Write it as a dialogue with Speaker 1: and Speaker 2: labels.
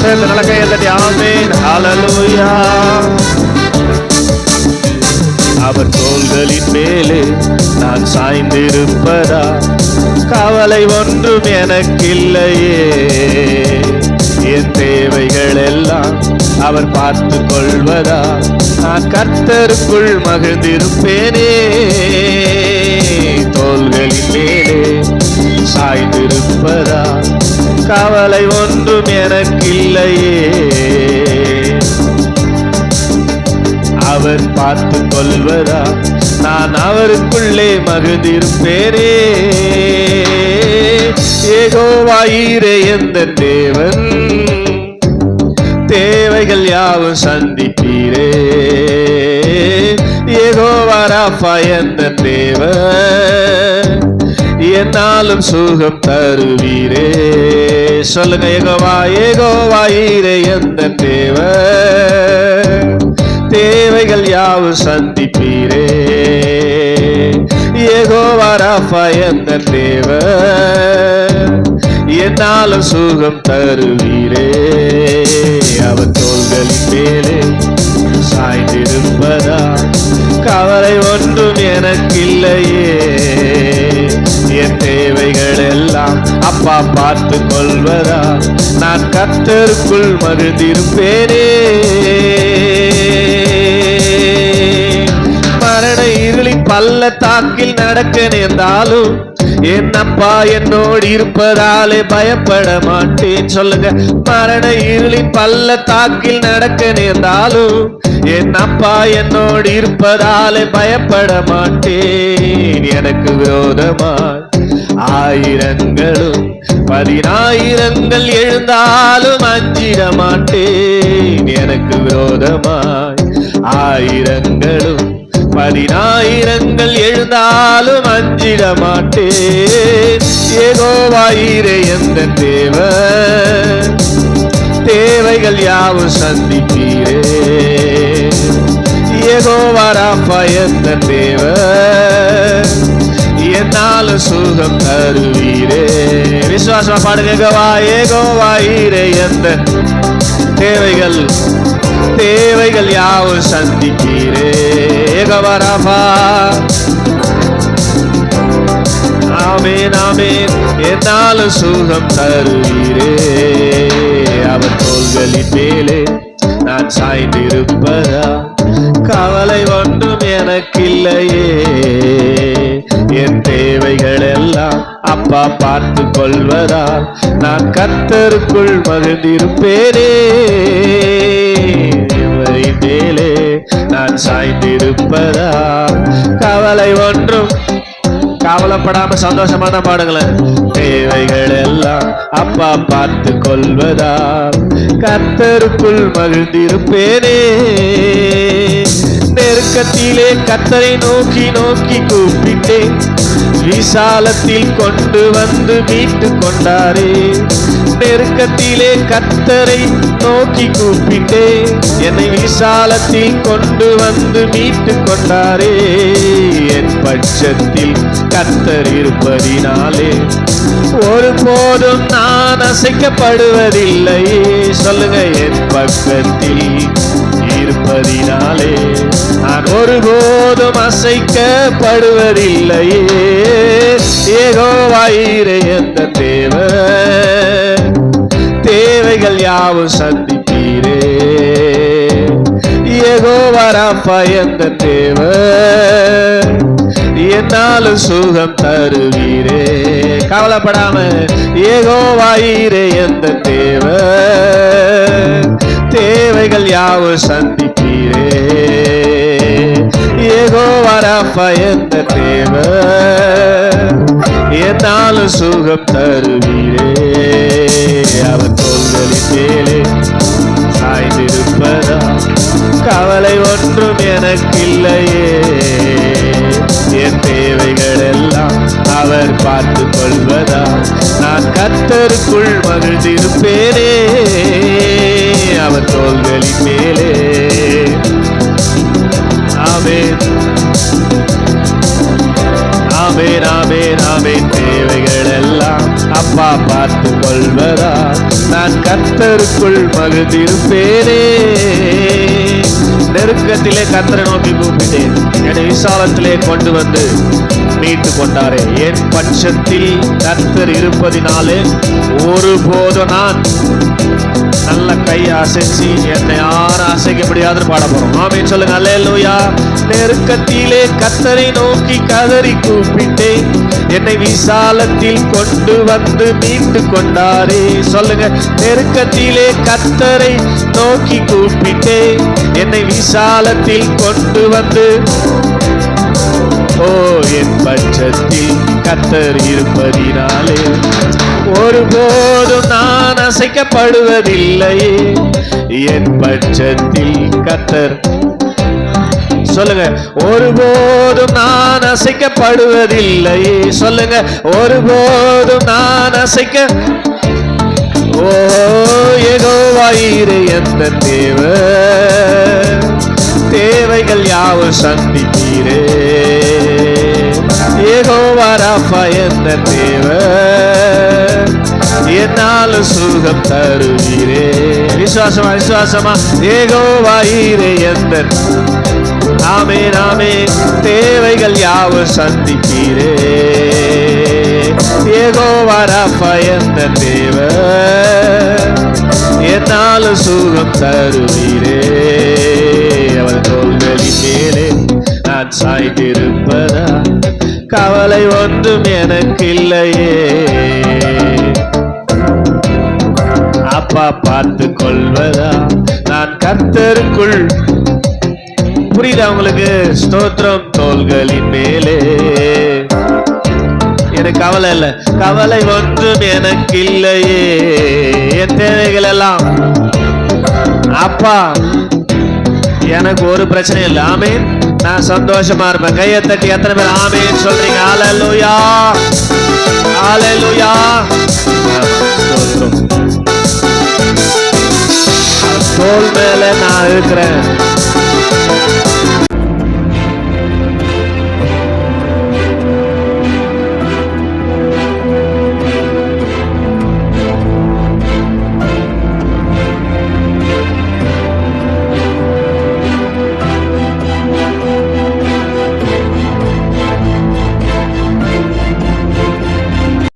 Speaker 1: சேர்ந்து நடக்க எழுதி ஆமேன் ஹalleluya அவர் தோள்களின் மேலே நான் சாய்ந்திருப்பதா? கவலை ஒன்றும் எனக்கில்லையே. என் தேவைகள் எல்லாம் அவர் பார்த்து கொள்வதா? நான் கர்த்தருக்குள் மகிழ்ந்திருப்பேனே. தோள்களின் மேலே சாய்ந்திருப்பதா? கவலை ஒன்றும் எனக்கில்லையே. அவர் பார்த்து கொள்வதா? நான் அவருக்குள்ளே மகிழ்ந்திருப்பேனே. ஏகோவாயிரே எந்த தேவன்? தேவைகள் யாவும் சந்திப்பீரே ஏகோவாராப்பா எந்த தேவ என்னாலும் சுகம் தருவீரே. சொல்லுங்க ஏகோவா ஏகோவாயிரே எந்த தேவ தேவைகள் யாவும் சந்திப்பீரே. ஏகோவாராப்பா எந்த தேவ என்னாலும் சுகம் தருவீரே. அவர் மேலே சாய்ந்திருப்பதா? கவலை ஒன்றும் எனக்கில்லையே. என் தேவைகள் எல்லாம் அப்பா பார்த்து கொள்வதா? நான் கத்தருக்குள் மகிழ்ந்திருப்பேனே. மரண இருளின் பள்ளத்தாக்கில் நடக்க நேர்ந்தாலும் என்னப்பா என்னோடு இருப்பதாலே பயப்பட மாட்டேன். சொல்லுங்க மரண இருளின் பள்ளத்தாக்கில் நடக்க நேர்ந்தாலும் என்னப்பா என்னோடு இருப்பதாலே பயப்பட மாட்டேன். எனக்கு விரோதமாய் ஆயிரங்களும் பதினாயிரங்கள் எழுந்தாலும் அஞ்சிட மாட்டேன். எனக்கு விரோதமாய் ஆயிரங்களும் பதினாயிரங்கள் எழுந்தாலும் அஞ்சிட மாட்டேன் ஏதோ வாயிரே எந்த தேவை தேவைகள் யாவும் சந்திப்பீரே. ஏதோ வராப்பா எந்த தேவை என்னால சுகம் தருவீரே. விசுவாசமா பாடுங்கவா ஏகோவா ஏகோவாயிரே எந்த தேவைகள் தேவைகள் யாவும் சந்திப்பீரே. ஏகவரபா ஆமேன் ஆமேன். என்னாலும் சுகம் தருவீரே. அவர் தோள்களின் மேலே நான் சாய்ந்திருப்பதா? கவலை ஒன்றும் எனக்கில்லையே. என் தேவைகள் எல்லாம் அப்பா பார்த்து கொள்வதால் நான் கத்தருக்குள் மகிழ்ந்திருப்பேனே. இவரின் மேலே நான் சாய்ந்திருப்பதா? கவலை ஒன்றும். கவலைப்படாம சந்தோஷமா தான் பாடுங்களேன் தேவைகள் எல்லாம் அப்பா பார்த்து கொள்வதா? கத்தருக்குள் மகிழ்ந்திருப்பேனே. நெருக்கத்திலே கத்தரை நோக்கி நோக்கி கூப்பிட்டேன். விசாலத்தில் கொண்டு வந்து மீட்டு கொண்டாரே. நெருக்கத்திலே கத்தரை நோக்கி கூப்பிட்டே என்னை விசாலத்தில் கொண்டு வந்து மீட்டு கொண்டாரே. என் பட்சத்தில் கத்தர் இருப்பதினாலே ஒருபோதும் நான் அசைக்கப்படுவதில்லை சொல்லுங்க என் பக்கத்தில் இருப்பதினாலே நான் ஒருபோதும் அசைக்கப்படுவதில்லையே. ஏகோவாயிரே எந்த தேவர் தேவைகள் யாவும் சந்திப்பீரே ஏகோவராப்பா எந்த தேவ என்னாலும் சுகம் தருவீரே. கவலைப்படாம ஏகோவாயிரே எந்த தேவ தேவைகள் யாவும் சந்திப்பீரே. ஏகோவராப்பா எந்த தேவ என்னாலும் சுகம் தருவீரே. அவர் தோள்களின் மேலே சாய்ந்திருப்பதா? கவலை ஒன்றும் எனக்கில்லையே. என் தேவைகள் எல்லாம் அவர் பார்த்து கொள்வதா? நான் கத்தருக்குள் மகிழ்ந்திருப்பேனே. அவர் தோள்களின் மேலே. ஆமேன். ஆமேன் ஆமேன் ஆமேன். தேவைகள் எல்லாம் அப்பா பார்த்து கொள்வதா நான் கர்த்தருக்குள் மகிழ்ந்திருப்பேனே. நெருக்கத்திலே கத்தரை நோக்கி கூப்பிட்டேன். என்னை விசாலத்திலே கொண்டு வந்து மீட்டு கொண்டாரே என் பட்சத்தில் கர்த்தர் இருப்பதினாலே ஒருபோதும் நான் நல்ல கை அசைச்சு என்னை யாரும் அசைக்க முடியாதுன்னு பாட போறோம். ஆமென் சொல்லுங்க. அல்லேலூயா. நெருக்கத்திலே கத்தரை நோக்கி கதறி கூப்பிட்டேன். என்னை விசாலத்தில் கொண்டு வந்து மீட்டு கொண்டாரே சொல்லுங்க. நெருக்கத்திலே கத்தரை நோக்கி கூப்பிட்டேன். என்னை விசாலத்தில் கொண்டு வந்து ஓ என் பட்சத்தில் கத்தர் இருப்பதினாலே ஒருபோதும் நான் அசைக்கப்படுவதில்லையே. என் பட்சத்தில் கத்தர். சொல்லுங்க ஒருபோதும் நான் அசைக்கப்படுவதில்லையே. சொல்லுங்க ஒருபோதும் நான் அசைக்க. ஓ ஏகோவாயிரு எந்த தேவ. தேவைகள் யாவும் சந்திக்கிறேன் ஏகோவாராப்பா எந்த தேவ என்னால் சுகம் தருகிறே விசுவாசமா விசுவாசமா? ஏகோவாயிரே எந்த ஆமே நாமே தேவைகள் யாவும் சந்திக்கிறே ஏகோவாராப்பா எந்த தேவ என்னால் சுகம் தருகிறே அவர் தோல்வெளி மேலே நான் சாய்ந்திருப்பதா? கவலை ஒன்றும் எனக்கு இல்லையே அப்பா பார்த்து கொள்வதா? நான் கத்தருக்குள் புரியுதா உங்களுக்கு? ஸ்தோத்திரம் தோள்களின் மேலே. எனக்கு கவலை இல்லை. கவலை ஒன்றும் எனக்கு இல்லையே என் தேவைகள் எல்லாம். அப்பா எனக்கு ஒரு பிரச்சனை இல்லை. ஆமேன். நான் சந்தோஷமா இருப்பேன். கையை தட்டி எத்தனை பேர் ஆமேன்னு சொல்றீங்க? ஆலலூயா ஆலலூயா தோல் மேல நான் இருக்கிறேன்